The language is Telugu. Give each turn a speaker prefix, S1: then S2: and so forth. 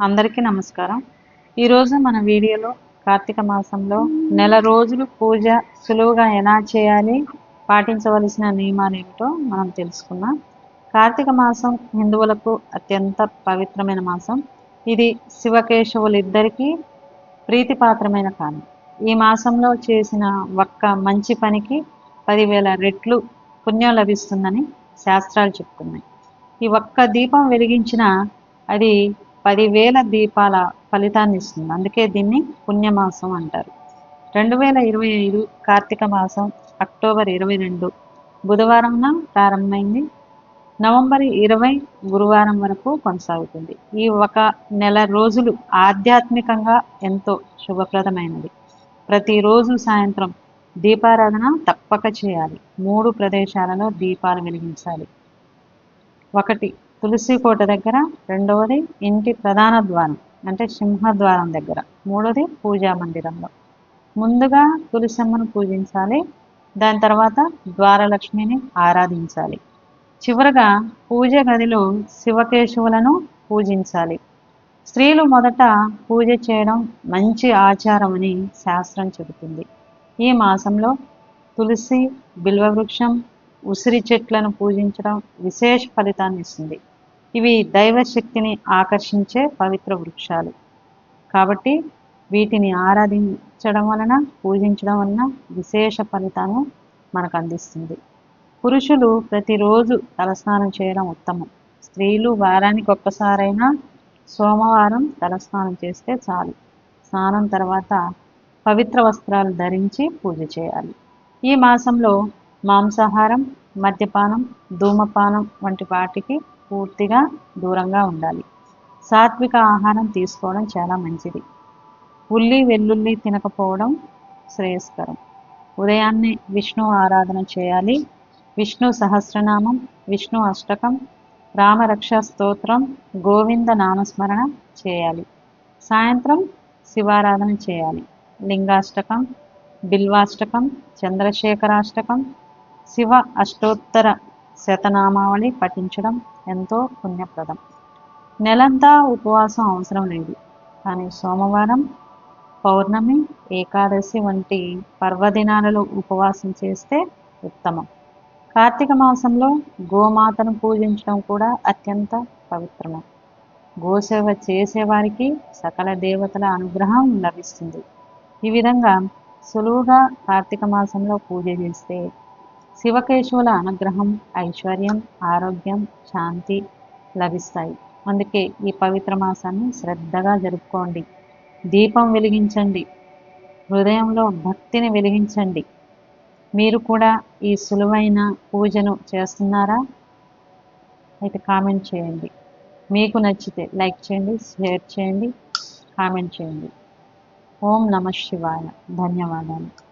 S1: అందరికీ నమస్కారం. ఈరోజు మన వీడియోలో కార్తీక మాసంలో నెల రోజులు పూజ సులువుగా ఎలా చేయాలి పాటించవలసిన నియమాలు ఏమిటో మనం తెలుసుకుందాం. కార్తీక మాసం హిందువులకు అత్యంత పవిత్రమైన మాసం. ఇది శివకేశవులిద్దరికీ ప్రీతిపాత్రమైన కాలం. ఈ మాసంలో చేసిన ఒక్క మంచి పనికి పదివేల రెట్లు పుణ్యం లభిస్తుందని శాస్త్రాలు చెప్తున్నాయి. ఈ ఒక్క దీపం వెలిగించిన అది పదివేల దీపాల ఫలితాన్ని ఇస్తుంది అందుకే దీన్ని పుణ్యమాసం అంటారు. రెండు వేల ఇరవై ఐదు కార్తీక మాసం అక్టోబర్ ఇరవై రెండు బుధవారంన ప్రారంభమైంది. నవంబర్ ఇరవై గురువారం వరకు కొనసాగుతుంది. ఈ ఒక నెల రోజులు ఆధ్యాత్మికంగా ఎంతో శుభప్రదమైనది ప్రతిరోజు సాయంత్రం దీపారాధన తప్పక చేయాలి. మూడు ప్రదేశాలలో దీపాలు వెలిగించాలి. ఒకటి తులసి కోట దగ్గర రెండవది ఇంటి ప్రధాన ద్వారం అంటే సింహద్వారం దగ్గర. మూడవది పూజా మందిరంలో. ముందుగా తులసమ్మను పూజించాలి దాని తర్వాత ద్వారలక్ష్మిని ఆరాధించాలి. చివరగా పూజ గదిలో శివకేశవులను పూజించాలి. స్త్రీలు మొదట పూజ చేయడం మంచి ఆచారం అని శాస్త్రం చెబుతుంది. ఈ మాసంలో తులసి బిల్వవృక్షం ఉసిరి చెట్లను పూజించడం విశేష ఫలితాన్ని ఇస్తుంది. ఇవి దైవశక్తిని ఆకర్షించే పవిత్ర వృక్షాలు. కాబట్టి వీటిని ఆరాధించడం వలన పూజించడం వలన విశేష ఫలితాన్ని మనకు అందిస్తుంది. పురుషులు ప్రతిరోజు తలస్నానం చేయడం ఉత్తమం. స్త్రీలు వారానికి ఒక్కసారైనా సోమవారం తలస్నానం చేస్తే చాలు. స్నానం తర్వాత పవిత్ర వస్త్రాలు ధరించి పూజ చేయాలి. ఈ మాసంలో మాంసాహారం మద్యపానం ధూమపానం వంటి వాటికి పూర్తిగా దూరంగా ఉండాలి. సాత్విక ఆహారం తీసుకోవడం చాలా మంచిది. ఉల్లి వెల్లుల్లి తినకపోవడం శ్రేయస్కరం. ఉదయాన్నే విష్ణు ఆరాధన చేయాలి. విష్ణు సహస్రనామం విష్ణు అష్టకం రామరక్ష స్తోత్రం గోవింద నామస్మరణ చేయాలి. సాయంత్రం శివారాధన చేయాలి. లింగాష్టకం బిల్వాష్టకం చంద్రశేఖరాష్టకం శివ అష్టోత్తర శతనామావళి పఠించడం ఎంతో పుణ్యప్రదం. నెలంతా ఉపవాసం అవసరం లేదు. కానీ సోమవారం పౌర్ణమి ఏకాదశి వంటి పర్వదినాలలో ఉపవాసం చేస్తే ఉత్తమం. కార్తీక మాసంలో గోమాతను పూజించడం కూడా అత్యంత పవిత్రమే. గోసేవ చేసేవారికి సకల దేవతల అనుగ్రహం లభిస్తుంది. ఈ విధంగా సులువుగా కార్తీక మాసంలో పూజ చేస్తే శివకేశవుల అనుగ్రహం ఐశ్వర్యం ఆరోగ్యం శాంతి లభిస్తాయి. అందుకే ఈ పవిత్ర మాసాన్ని శ్రద్ధగా జరుపుకోండి. దీపం వెలిగించండి. హృదయంలో భక్తిని వెలిగించండి. మీరు కూడా ఈ సులువైన పూజను చేస్తున్నారా? అయితే కామెంట్ చేయండి. మీకు నచ్చితే లైక్ చేయండి షేర్ చేయండి కామెంట్ చేయండి. ఓం నమ శివాయ. ధన్యవాదాలు.